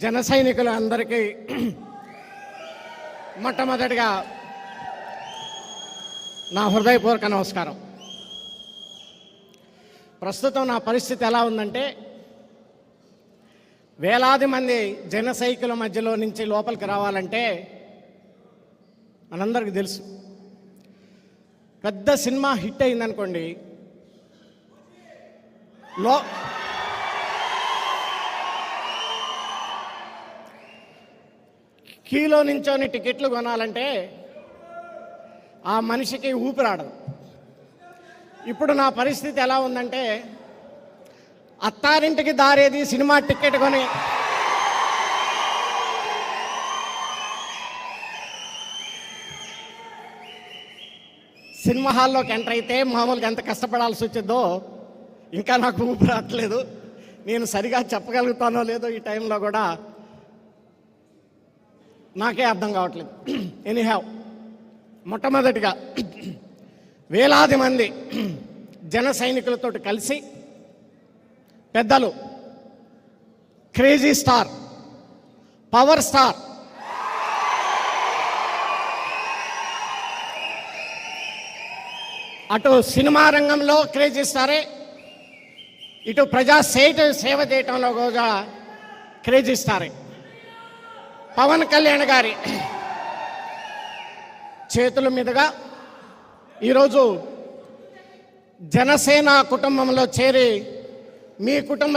జన సైనికులు అందరికీ మొట్టమొదటిగా నా హృదయపూర్వక నమస్కారం. ప్రస్తుతం నా పరిస్థితి ఎలా ఉందంటే వేలాది మంది జన సైకిల మధ్యలో నుంచి లోపలికి రావాలంటే మనందరికీ తెలుసు. పెద్ద సినిమా హిట్ అయిందనుకోండి లో కీలో నించొని టికెట్లు కొనాలంటే ఆ మనిషికి ఊపిరాడదు. ఇప్పుడు నా పరిస్థితి ఎలా ఉందంటే అత్తారింటికి దారేది సినిమా టికెట్ కొని సినిమా హాల్లోకి ఎంటర్ అయితే మామూలుగా ఎంత కష్టపడాల్సి వచ్చిందో ఇంకా నాకు ఊపిరాట్లేదు నేను సరిగా చెప్పగలుగుతానో లేదో ఈ టైంలో కూడా నాకే అర్థం కావట్లేదు. ఎనీ హ్యావ్ మొట్టమొదటిగా వేలాది మంది జన సైనికులతో కలిసి పెద్దలు క్రేజీ స్టార్ పవర్ స్టార్ అటు సినిమా రంగంలో క్రేజీ స్టారే ఇటు ప్రజా సేట సేవ చేయటంలో కూడా క్రేజీ స్టారే పవన్ కళ్యాణ్ గారి చేతుల మీదుగా ఈరోజు జనసేన కుటుంబంలో చేరి మీ కుటుంబ